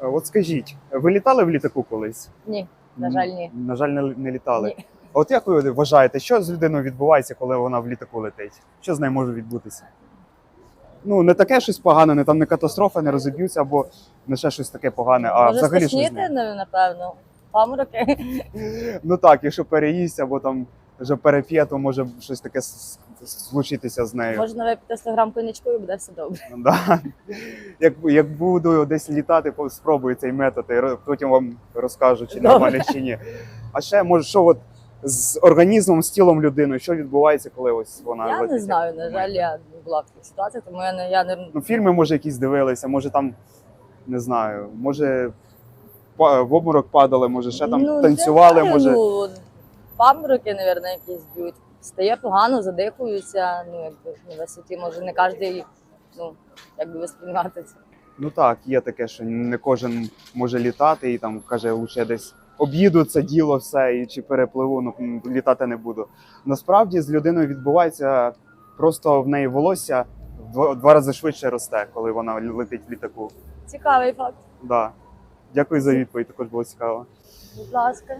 От скажіть, ви літали в літаку колись? Ні, на жаль, ні. На жаль, не, не літали. Ні. От як ви вважаєте, що з людиною відбувається, коли вона в літаку летить? Що з нею може відбутися? Ну, не таке щось погане, не там не катастрофа, не розіб'ються, або не ще щось таке погане, а Може взагалі щось. з нею. ну, напевно. Памороки. Ну так, якщо переїсть, або там вже переп'є, то може щось таке случитися з нею. Можна випити 100 грам конячку і буде все добре. Да. Як, як буду десь літати, спробую цей метод, і потім вам розкажу, чи нормально, чи ні. А ще може, що от з організмом, з тілом людини, що відбувається, коли ось вона Я летить? не знаю, на жаль, я не була в таких ситуаціях, тому я не я не Ну, фільми, може, якісь дивилися, може там, не знаю, може в обморок падали, може ще там Ну, танцювали, може. Ну, памороки, мабуть, якісь б'ють. Стає погано, задихуються. Ну, якби на висоті, може, не кожен, ну, якби восприймати це. Ну так, є таке, що не кожен може літати і там каже, лучше десь об'їду це діло все і чи перепливу, ну літати не буду. Насправді з людиною відбувається просто в неї волосся в два, два рази швидше росте, коли вона летить в літаку. Цікавий факт. Да. Дякую за відповідь, також було цікаво. Будь ласка.